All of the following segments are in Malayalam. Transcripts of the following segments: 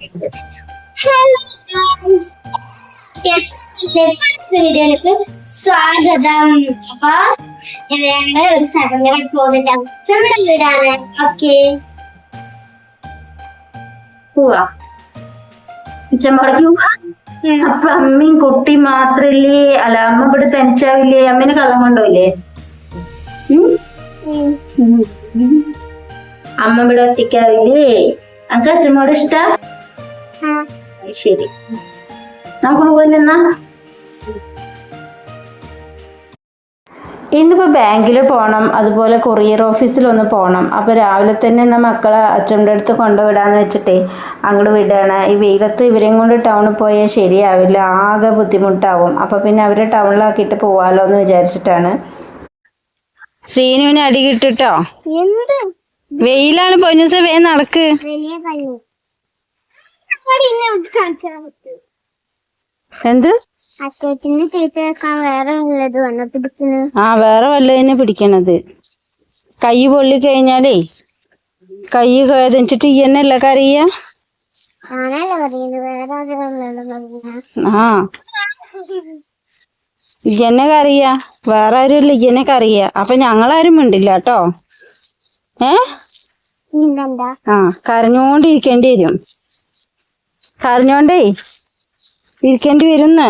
ഹലോ ഗൈസ് വീഡിയോയിലേക്ക് സ്വാഗതം. അപ്പൊ ഞങ്ങൾ ഒരു സ്ഥലം വരെ പോകുന്നുണ്ട് ചെറുടെ വീടാണ്. ഓക്കെ. അപ്പൊ അമ്മയും കുട്ടി മാത്രല്ലേ? അല്ല അമ്മ ഇവിടെ തനിച്ചാവില്ലേ? അമ്മേനെ കള്ളം കൊണ്ടോയില്ലേ? അമ്മ ഇവിടെ ഒറ്റയ്ക്കാവില്ലേ? അക്ക അച്ഛമ്മോടെ ഇഷ്ട? ശരി. നമുക്ക് ഇന്നിപ്പോൾ ബാങ്കിൽ പോകണം അതുപോലെ കൊറിയർ ഓഫീസിലൊന്ന് പോണം. അപ്പോൾ രാവിലെ തന്നെ എന്നാൽ മക്കളെ അച്ഛന്റെ അടുത്ത് കൊണ്ടുവിടാന്ന് വെച്ചിട്ടേ അങ്ങോട്ട് വിടുകയാണ് ഈ വെയിലത്ത് ഇവരെയും കൊണ്ട് ടൗണിൽ പോയാൽ ശരിയാവില്ല ആകെ ബുദ്ധിമുട്ടാവും. അപ്പോൾ പിന്നെ അവരെ ടൗണിലാക്കിയിട്ട് പോവാലോ എന്ന് വിചാരിച്ചിട്ടാണ്. ശ്രീനുവിന് അടി കിട്ടിട്ടോ? എന്ത്? വെയിലാണ് പൊന്നൂസ വേ നടക്ക് വലിയ പണി അവിടെ ഇന്നെ ഒന്ന് കാണിച്ചാൽ പറ്റും എന്ത്? ആ വേറെ വല്ലതിനെ പിടിക്കണത്. കൈ പൊള്ളി കഴിഞ്ഞാലേ കൈ വേദനിച്ചിട്ട് ഈ കറിയ പറയുന്നത് വേറെ ആരും ആ. ഇയ്യന്നെ കറിയ വേറെ ആരുമില്ല ഇയനെ കറിയ അപ്പൊ ഞങ്ങളാരും മിണ്ടില്ല കേട്ടോ. ഏ? ആ കരഞ്ഞോണ്ടിരിക്കേണ്ടി വരും. കരഞ്ഞോണ്ടേ ഇരിക്കേണ്ടി വരുന്ന.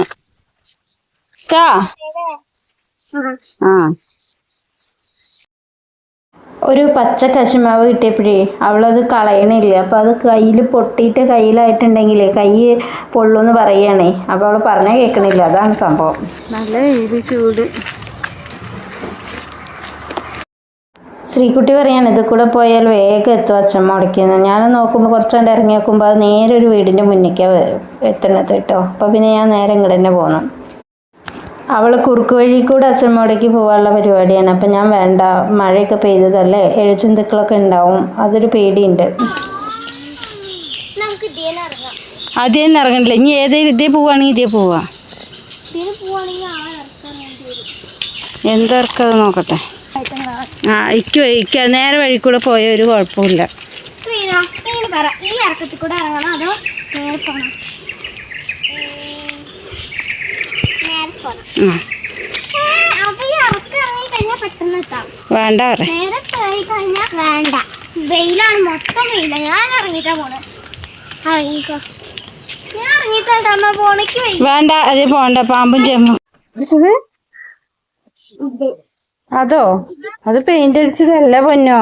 ആ. ഒരു പച്ച കശുമാവ് കിട്ടിയപ്പോഴേ അവളത് കളയണില്ല. അപ്പം അത് കയ്യിൽ പൊട്ടിയിട്ട് കയ്യിലായിട്ടുണ്ടെങ്കിലേ കൈ പൊള്ളുന്ന് പറയണേ. അപ്പോൾ അവൾ പറഞ്ഞാൽ കേൾക്കണില്ല അതാണ് സംഭവം. നല്ല വെയിൽ ചൂട്. ശ്രീകുട്ടി പറയാണ് ഇത് കൂടെ പോയാൽ വേഗം എത്തും അച്ഛൻ മുടക്കുന്നു ഞാൻ നോക്കുമ്പോൾ കുറച്ചുകൊണ്ട് ഇറങ്ങി നോക്കുമ്പോൾ അത് നേരെ ഒരു വീടിന്റെ മുന്നിലേക്കാണ് എത്തണത് കേട്ടോ അപ്പോൾ പിന്നെ ഞാൻ നേരെ ഇങ്ങോട്ട് തന്നെ പോകുന്നു അവൾ കുറുക്ക് വഴി കൂടെ അച്ഛൻ മുടക്കി പോകാനുള്ള പരിപാടിയാണ്. അപ്പം ഞാൻ വേണ്ട മഴയൊക്കെ പെയ്തതല്ലേ എഴുചിന്തുക്കളൊക്കെ ഉണ്ടാവും അതൊരു പേടിയുണ്ട്. അതേ ഇറങ്ങണില്ല. ഇനി ഏതേലും ഇതേ പോവാണെങ്കിൽ ഇതേ പോവാ. എന്തർക്കത് നോക്കട്ടെ. ആ ഇക്ക് ഇക്ക നേരെ വഴി കൂടെ പോയ ഒരു കുഴപ്പമില്ല. ഈ ഇറക്കത്തിൽ കൂടെ ഇറങ്ങണോ അതോ നേരെ വേണ്ട നേരെ പോയി കഴിഞ്ഞാൽ വേണ്ട. വെയിലാണ് മൊത്തം വെയില. ഞാൻ ഇറങ്ങിട്ടാ പോണെ. ഇറങ്ങിക്കോ. ഞാൻ ഇറങ്ങിട്ടാ അമ്മ പോണക്ക് വേണ്ട അത് പോണ്ട പാമ്പും ചെമ്മും. അതോ? അത് പെയിന്റ് അടിച്ചതല്ല പൊന്നോ?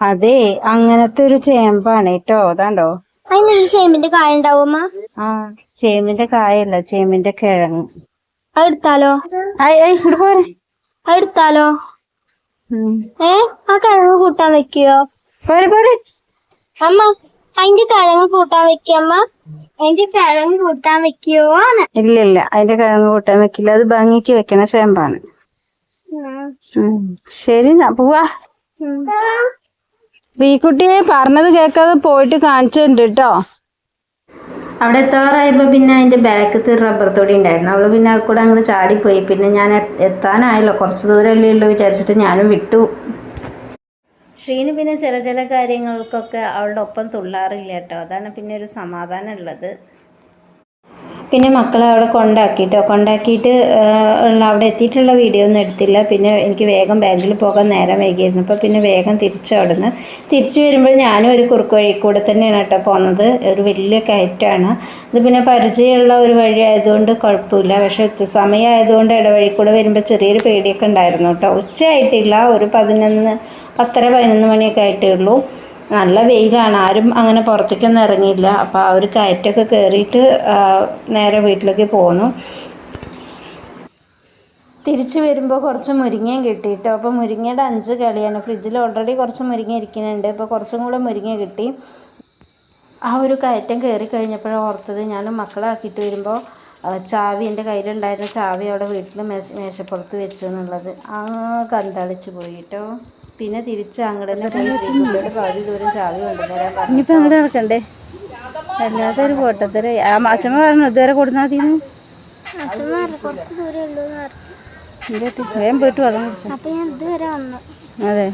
അതെ അങ്ങനത്തെ ഒരു ചേമ്പാണ് കേട്ടോ അതാണ്ടോ? അതിന് ചേമ്പിന്റെ കായ ഉണ്ടാവുമ്മ ആ ചേമ്പിന്റെ കായല്ല ചേമ്പിന്റെ കിഴങ്ങ്. അതെടുത്താലോ ഇവിടെ പോരെ. അതെടുത്താലോ ഉം. ഏ ആ കിഴങ്ങ് കൂട്ടാൻ വെക്കോ പോരെ പോരെ. അമ്മ അതിന്റെ കിഴങ്ങ് കൂട്ടാൻ വെക്കമ്മ അതിന്റെ കിഴങ്ങ് കൂട്ടാൻ വെക്കോ ഇല്ല ഇല്ല അതിന്റെ കിഴങ്ങ് കൂട്ടാൻ വെക്കില്ല. അത് ഭംഗിക്ക് വെക്കണ ചേമ്പാണ്. ശരി പോവാ. ശ്രീകുട്ടിയെ പറഞ്ഞത് കേക്കാതെ പോയിട്ട് കാണിച്ചിട്ടുണ്ട് കേട്ടോ അവിടെ എത്താറായപ്പോൾ പിന്നെ അതിന്റെ ബാക്കത്ത് റബ്ബർ തൊടി ഉണ്ടായിരുന്നു. അവൾ പിന്നെ കൂടെ അങ്ങോട്ട് ചാടിപ്പോയി. പിന്നെ ഞാൻ എത്താനായല്ലോ. കുറച്ച് ദൂരമല്ലേ ഉള്ളൂ വിചാരിച്ചിട്ട് ഞാനും വിട്ടു. ശ്രീന് പിന്നെ ചില ചില കാര്യങ്ങൾക്കൊക്കെ അവളുടെ ഒപ്പം തുള്ളാറില്ല കേട്ടോ അതാണ് പിന്നെ ഒരു സമാധാനം ഉള്ളത്. പിന്നെ മക്കളെ അവിടെ കൊണ്ടാക്കിട്ടോ. കൊണ്ടാക്കിയിട്ട് ഉള്ള അവിടെ എത്തിയിട്ടുള്ള വീഡിയോ ഒന്നും എടുത്തില്ല. പിന്നെ എനിക്ക് വേഗം ബാങ്കിൽ പോകാൻ നേരം വൈകിയിരുന്നു. അപ്പോൾ പിന്നെ വേഗം തിരിച്ചു അവിടുന്ന്. തിരിച്ചു വരുമ്പോൾ ഞാനും ഒരു കുറുക്ക് വഴി കൂടെ തന്നെയാണ് കേട്ടോ പോകുന്നത് ഒരു വലിയ കയറ്റാണ്. ഇത് പിന്നെ പരിചയമുള്ള ഒരു വഴി ആയതുകൊണ്ട് കുഴപ്പമില്ല. പക്ഷേ ഉച്ച സമയമായതുകൊണ്ട് ഇടവഴി കൂടെ വരുമ്പോൾ ചെറിയൊരു പേടിയൊക്കെ ഉണ്ടായിരുന്നു കേട്ടോ. ഉച്ചയായിട്ടില്ല. ഒരു പതിനൊന്ന് പത്തര പതിനൊന്ന് മണിയൊക്കെ ആയിട്ടേ ഉള്ളൂ. നല്ല വെയിലാണ്. ആരും അങ്ങനെ പുറത്തേക്കൊന്നും ഇറങ്ങിയില്ല. അപ്പോൾ ആ ഒരു കയറ്റൊക്കെ കയറിയിട്ട് നേരെ വീട്ടിലേക്ക് പോന്നു. തിരിച്ചു വരുമ്പോൾ കുറച്ച് മുരിങ്ങയും കിട്ടി കേട്ടോ അപ്പോൾ മുരിങ്ങയുടെ അഞ്ച് കളിയാണ്. ഫ്രിഡ്ജിൽ ഓൾറെഡി കുറച്ച് മുരിങ്ങ ഇരിക്കുന്നുണ്ട്. അപ്പോൾ കുറച്ചും കൂടെ മുരിങ്ങ കിട്ടി. ആ ഒരു കയറ്റം കയറി കഴിഞ്ഞപ്പോഴാണ് ഓർത്തത് ഞാൻ മക്കളെ ആക്കിയിട്ട് വരുമ്പോൾ ചാവി എന്റെ കയ്യിലുണ്ടായിരുന്ന ചാവി അവിടെ വീട്ടിൽ മേശ മേശപ്പുറത്ത് വെച്ചു എന്നുള്ളത്. ആ കന്തളിച്ച് പോയി കേട്ടോ പിന്നെ തിരിച്ച് അങ്ങോട്ട് തന്നെ പോയി ശ്രീകുട്ടിയുടെ പകുതി ദൂരം ചാവി കൊണ്ടുവരാൻ പറഞ്ഞു ഇനിയിപ്പോൾ അങ്ങോട്ട് നടക്കണ്ടേ? അല്ലാതെ ഒരു പൊട്ടത്തര അച്ഛമ്മ പറഞ്ഞു ഇതുവരെ കൊടുത്താൽ മതി അച്ഛൻ കുറച്ച് ദൂരം ഉള്ളൂ വേഗം പോയിട്ട് വെള്ളം കുടിച്ചു. അതെ.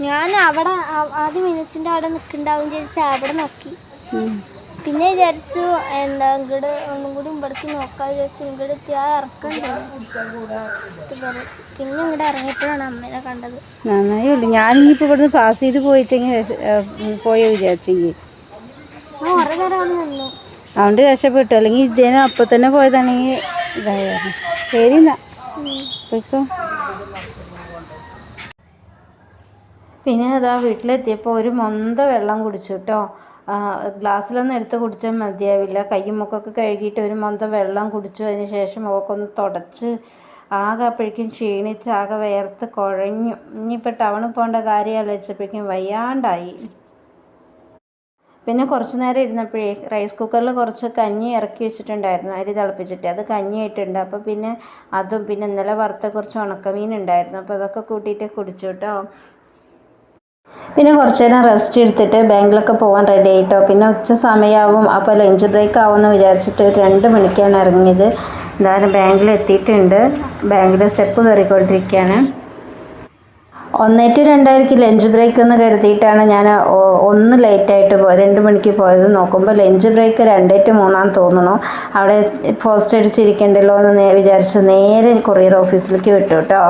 ഞാൻ അവിടെ ആദ്യം മിനിച്ചിന്റെ അവിടെ നിൽക്കുന്നുണ്ടാവും ചേച്ചി അവിടെ നോക്കി. പിന്നെ വിചാരിച്ചു എന്താ ഇങ്ങോട്ട് ഒന്നും കൂടി ഇവിടേക്ക് നോക്കാൻ വിചാരിച്ചു. ഇങ്ങോട്ട് എത്തി ആ ഇറക്കം തോന്നി പിന്നെ ഇങ്ങോട്ട് ഇറങ്ങിയപ്പോഴാണ് അമ്മേനെ കണ്ടത്. നന്നായി ഉള്ളു ഞാനിപ്പോ ഇവിടുന്ന് പാസ് ചെയ്ത് പോയിട്ടെങ്കിൽ പോയോ വിചാരിച്ചെങ്കിൽ ഞാൻ കുറേ നേരം അവിടെ നിന്നു. അതുകൊണ്ട് രക്ഷപ്പെട്ടു. അല്ലെങ്കിൽ ഇദ്ദേഹം അപ്പം തന്നെ പോയതാണെങ്കിൽ ഇതായിരുന്നു. ശരി എന്നാ പോയിക്കോ. പിന്നെ അതാ വീട്ടിലെത്തിയപ്പോൾ ഒരു മൊന്ത വെള്ളം കുടിച്ചു കേട്ടോ ഗ്ലാസ്സിലൊന്നും എടുത്ത് കുടിച്ചാൽ മതിയാവില്ല. കയ്യും മുഖമൊക്കെ കഴുകിയിട്ട് ഒരു മന്ത്രം വെള്ളം കുടിച്ചു. അതിന് ശേഷം മുഖമൊക്കെ തുടച്ച് ആകെ അപ്പോഴേക്കും ക്ഷീണിച്ച് ആകെ വേർത്ത് കുഴഞ്ഞു. ഇനിയിപ്പോൾ ടൗണിൽ പോകേണ്ട കാര്യം ആലോചിച്ചപ്പോഴേക്കും വയ്യാണ്ടായി. പിന്നെ കുറച്ച് നേരം ഇരുന്നപ്പോഴേ റൈസ് കുക്കറിൽ കുറച്ച് കഞ്ഞി ഇറക്കി വെച്ചിട്ടുണ്ടായിരുന്നു. അരി തിളപ്പിച്ചിട്ട്. അത് കഞ്ഞിയായിട്ടുണ്ട്. അപ്പോൾ പിന്നെ അതും പിന്നെ ഇന്നലെ വറുത്ത കുറച്ച് ഉണക്കമീൻ ഉണ്ടായിരുന്നു. അപ്പോൾ അതൊക്കെ കൂട്ടിയിട്ട് കുടിച്ചു കേട്ടോ. പിന്നെ കുറച്ച് നേരം റെസ്റ്റ് എടുത്തിട്ട് ബാങ്കിലൊക്കെ പോകാൻ റെഡി ആയിട്ടോ. പിന്നെ ഉച്ച സമയമാവും അപ്പോൾ ലഞ്ച് ബ്രേക്ക് ആവുമെന്ന് വിചാരിച്ചിട്ട് രണ്ട് മണിക്കാണ് ഇറങ്ങിയത്. എന്തായാലും ബാങ്കിൽ എത്തിയിട്ടുണ്ട്. ബാങ്കിൽ സ്റ്റെപ്പ് കയറിക്കൊണ്ടിരിക്കുകയാണ്. ഒന്നേ ടു രണ്ടായിരിക്കും ലഞ്ച് ബ്രേക്ക് എന്ന് കരുതിയിട്ടാണ് ഞാൻ ഒന്ന് ലേറ്റായിട്ട് പോ രണ്ട് മണിക്ക് പോയത്. നോക്കുമ്പോൾ ലഞ്ച് ബ്രേക്ക് രണ്ടേ ടു മൂന്നാന്ന് തോന്നുന്നു. അവിടെ പോസ്റ്റ് അടിച്ചിരിക്കണ്ടല്ലോ എന്ന് വിചാരിച്ച് നേരെ കൊറിയർ ഓഫീസിലേക്ക് വിട്ടു കേട്ടോ.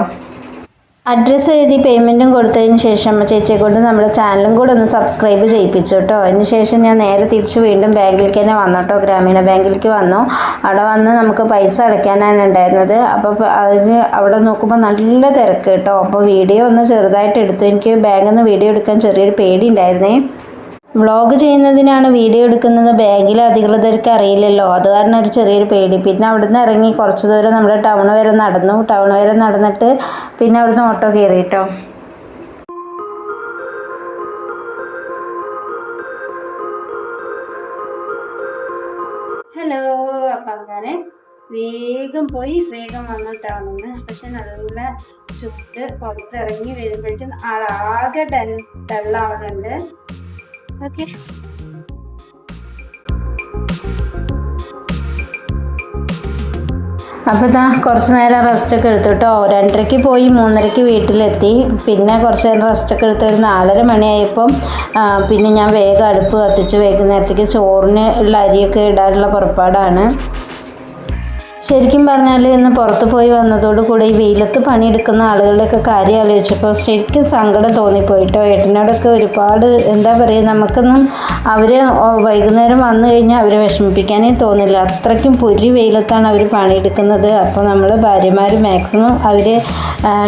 അഡ്രസ്സ് എഴുതി പേയ്മെന്റും കൊടുത്തതിന് ശേഷം ചേച്ചിയെ കൊണ്ട് നമ്മുടെ ചാനലും കൂടെ ഒന്ന് സബ്സ്ക്രൈബ് ചെയ്യിപ്പിച്ചു കേട്ടോ അതിന് ശേഷം ഞാൻ നേരെ തിരിച്ച് വീണ്ടും ബാങ്കിലേക്ക് തന്നെ വന്നു കേട്ടോ ഗ്രാമീണ ബാങ്കിലേക്ക് വന്നു. അവിടെ വന്ന് നമുക്ക് പൈസ അടയ്ക്കാനാണ് ഉണ്ടായിരുന്നത്. അപ്പോൾ അതിന് അവിടെ നോക്കുമ്പോൾ നല്ല തിരക്ക് കേട്ടോ അപ്പോൾ വീഡിയോ ഒന്ന് ചെറുതായിട്ട് എടുത്തു. എനിക്ക് ബാങ്കിൽ നിന്ന് വീഡിയോ എടുക്കാൻ ചെറിയൊരു പേടി ഉണ്ടായിരുന്നേ വ്ളോഗ് ചെയ്യുന്നതിനാണ് വീഡിയോ എടുക്കുന്നത്. ബാങ്കിലെ അധികൃതർക്ക് അറിയില്ലല്ലോ. അത് കാരണം ഒരു ചെറിയൊരു പേടി. പിന്നെ അവിടുന്ന് ഇറങ്ങി കുറച്ച് ദൂരം നമ്മുടെ ടൗൺ വരെ നടന്നു. ടൗൺ വരെ നടന്നിട്ട് പിന്നെ അവിടുന്ന് ഓട്ടോ കയറി കേട്ടോ ഹലോ അപ്പം അങ്ങനെ വേഗം പോയി വേഗം വന്നിട്ടാണെന്ന് ടൗണിന്ന് പക്ഷെ നല്ല ചുട്ട് പുറത്തിറങ്ങി വരുമ്പോഴേക്കും ആളാകെ ഡള്ളാവുന്നുണ്ട്. ഓക്കെ. അപ്പോൾ ഇതാ കുറച്ച് നേരം റെസ്റ്റൊക്കെ എടുത്തു കേട്ടോ രണ്ടരയ്ക്ക് പോയി മൂന്നരയ്ക്ക് വീട്ടിലെത്തി. പിന്നെ കുറച്ച് നേരം റെസ്റ്റൊക്കെ എടുത്ത് ഒരു നാലര മണിയായപ്പം പിന്നെ ഞാൻ വേഗം അടുപ്പ് കത്തിച്ച് വൈകുന്നേരത്തേക്ക് ചോറിന് ഉള്ള അരിയൊക്കെ ഇടാനുള്ള പുറപ്പാടാണ്. ശരിക്കും പറഞ്ഞാൽ ഇന്ന് പുറത്ത് പോയി വന്നതോടുകൂടി ഈ വെയിലത്ത് പണിയെടുക്കുന്ന ആളുകളുടെയൊക്കെ കാര്യം ആലോചിച്ചപ്പോൾ ശരിക്കും സങ്കടം തോന്നിപ്പോയിട്ടോ. ഏട്ടനോടൊക്കെ ഒരുപാട് എന്താ പറയുക നമുക്കൊന്നും അവർ വൈകുന്നേരം വന്നു കഴിഞ്ഞാൽ അവരെ വിഷമിപ്പിക്കാനേ തോന്നില്ല. അത്രയ്ക്കും പുരി വെയിലത്താണ് അവർ പണിയെടുക്കുന്നത്. അപ്പോൾ നമ്മൾ ഭാര്യമാർ മാക്സിമം അവരെ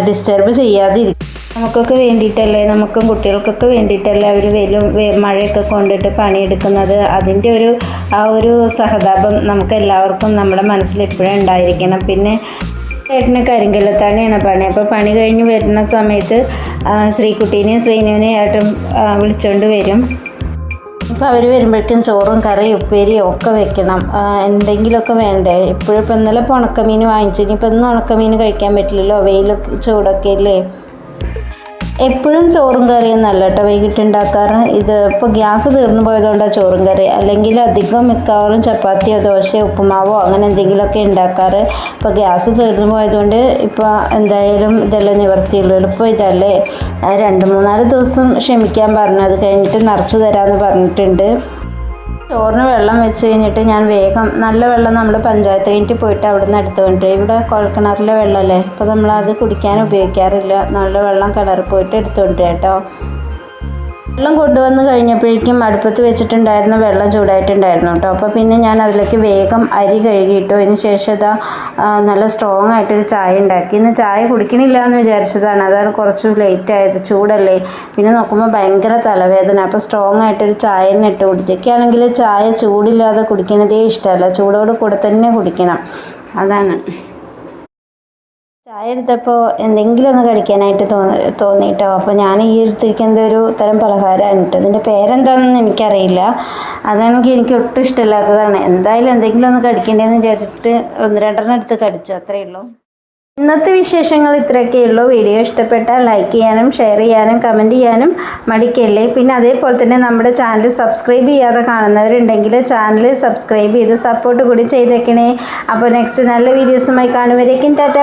ഡിസ്റ്റർബ് ചെയ്യാതിരിക്കും. നമുക്കൊക്കെ വേണ്ടിയിട്ടല്ലേ നമുക്കും കുട്ടികൾക്കൊക്കെ വേണ്ടിയിട്ടല്ലേ അവർ വെയിലും മഴയൊക്കെ കൊണ്ടിട്ട് പണിയെടുക്കുന്നത്. അതിന്റെ ഒരു ആ ഒരു സഹതാപം നമുക്ക് എല്ലാവർക്കും നമ്മുടെ മനസ്സിൽ എപ്പോഴും ഉണ്ടായിരിക്കണം. പിന്നെ ഏട്ടന് കരിങ്കല്ലത്താണിയാണ് പണി. അപ്പോൾ പണി കഴിഞ്ഞ് വരുന്ന സമയത്ത് ശ്രീകുട്ടീനെയും ശ്രീനുവിനെയും ഏട്ടൻ വിളിച്ചുകൊണ്ട് വരും. അപ്പോൾ അവർ വരുമ്പോഴേക്കും ചോറും കറിയും ഉപ്പേരിയും ഒക്കെ വെക്കണം. എന്തെങ്കിലുമൊക്കെ വേണ്ടേ? ഇപ്പോഴും ഇപ്പം ഇന്നലെ ഉണക്കമീൻ വാങ്ങിച്ചു. ഇനിയിപ്പോൾ ഇന്ന് ഉണക്കമീൻ കഴിക്കാൻ പറ്റില്ലല്ലോ. വെയിലൊക്കെ ചൂടൊക്കെ അല്ലേ എപ്പോഴും ചോറും കറിയും നല്ല കേട്ടോ വൈകിട്ട് ഉണ്ടാക്കാറ്. ഇത് ഇപ്പോൾ ഗ്യാസ് തീർന്നു പോയതുകൊണ്ടാണ് ചോറും കറി. അല്ലെങ്കിൽ അധികം മിക്കവാറും ചപ്പാത്തിയോ ദോശയോ ഉപ്പുമാവോ അങ്ങനെ എന്തെങ്കിലുമൊക്കെ ഉണ്ടാക്കാറ്. ഇപ്പോൾ ഗ്യാസ് തീർന്നു പോയതുകൊണ്ട് ഇപ്പോൾ എന്തായാലും ഇതെല്ലാം നിവർത്തിയുള്ളൂ എളുപ്പം ഇതല്ലേ? രണ്ട് മൂന്നാൽ ദിവസം ക്ഷമിക്കാൻ പറഞ്ഞു. അത് കഴിഞ്ഞിട്ട് നിറച്ച് തരാമെന്ന് പറഞ്ഞിട്ടുണ്ട്. ചോറിന് വെള്ളം വെച്ച് കഴിഞ്ഞിട്ട് ഞാൻ വേഗം നല്ല വെള്ളം നമ്മൾ പഞ്ചായത്ത് കഴിഞ്ഞിട്ട് പോയിട്ട് അവിടെ നിന്ന് എടുത്തുകൊണ്ട് ഇവിടെ കുഴൽക്കിണറിലെ വെള്ളമല്ലേ അപ്പോൾ നമ്മൾ അത് കുടിക്കാൻ ഉപയോഗിക്കാറില്ല. നല്ല വെള്ളം കിണറിൽ പോയിട്ട് എടുത്തുകൊണ്ട് കേട്ടോ. വെള്ളം കൊണ്ടുവന്ന് കഴിഞ്ഞപ്പോഴേക്കും അടുപ്പത്ത് വെച്ചിട്ടുണ്ടായിരുന്ന വെള്ളം ചൂടായിട്ടുണ്ടായിരുന്നു കേട്ടോ. അപ്പോൾ പിന്നെ ഞാൻ അതിലേക്ക് വേഗം അരി കഴുകിയിട്ടു. അതിന് ശേഷം ഇതാ നല്ല സ്ട്രോങ് ആയിട്ടൊരു ചായ ഉണ്ടാക്കി. ഇന്ന് ചായ കുടിക്കണില്ല എന്ന് വിചാരിച്ചതാണ്. അതാണ് കുറച്ച് ലേറ്റ് ആയത്. ചൂടല്ലേ. പിന്നെ നോക്കുമ്പോൾ ഭയങ്കര തലവേദന. അപ്പോൾ സ്ട്രോങ് ആയിട്ടൊരു ചായ തന്നെ ഇട്ട് കുടിച്ചൊക്കെയാണെങ്കിൽ ചായ ചൂടില്ലാതെ കുടിക്കുന്നതേ ഇഷ്ടമല്ല. ചൂടോട് കൂടെ തന്നെ കുടിക്കണം. അതാണ്. ചായ എടുത്തപ്പോൾ എന്തെങ്കിലും ഒന്ന് കഴിക്കാനായിട്ട് തോന്നി തോന്നിയിട്ടോ അപ്പോൾ ഞാൻ ഈ എടുത്തിരിക്കുന്നത് ഒരു തരം പലഹാരമാണ് കേട്ടോ ഇതിന്റെ പേരെന്താണെന്ന് എനിക്കറിയില്ല. അതാണെങ്കിൽ എനിക്ക് ഒട്ടും ഇഷ്ടമില്ലാത്തതാണ്. എന്തായാലും എന്തെങ്കിലും ഒന്ന് കടിക്കേണ്ടതെന്ന് വിചാരിച്ചിട്ട് ഒന്ന് രണ്ടെണ്ണം എടുത്ത് കടിച്ചു അത്രയേ ഉള്ളൂ. ഇന്നത്തെ വിശേഷങ്ങൾ ഇത്രയൊക്കെ ഉള്ളൂ. വീഡിയോ ഇഷ്ടപ്പെട്ടാൽ ലൈക്ക് ചെയ്യാനും ഷെയർ ചെയ്യാനും കമന്റ് ചെയ്യാനും മടിക്കല്ലേ? പിന്നെ അതേപോലെ തന്നെ നമ്മുടെ ചാനൽ സബ്സ്ക്രൈബ് ചെയ്യാതെ കാണുന്നവരുണ്ടെങ്കിൽ ചാനൽ സബ്സ്ക്രൈബ് ചെയ്ത് സപ്പോർട്ട് കൂടി ചെയ്തേക്കണേ. അപ്പോൾ നെക്സ്റ്റ് നല്ല വീഡിയോസുമായി കാണുമ്പോഴേക്കും ടാറ്റ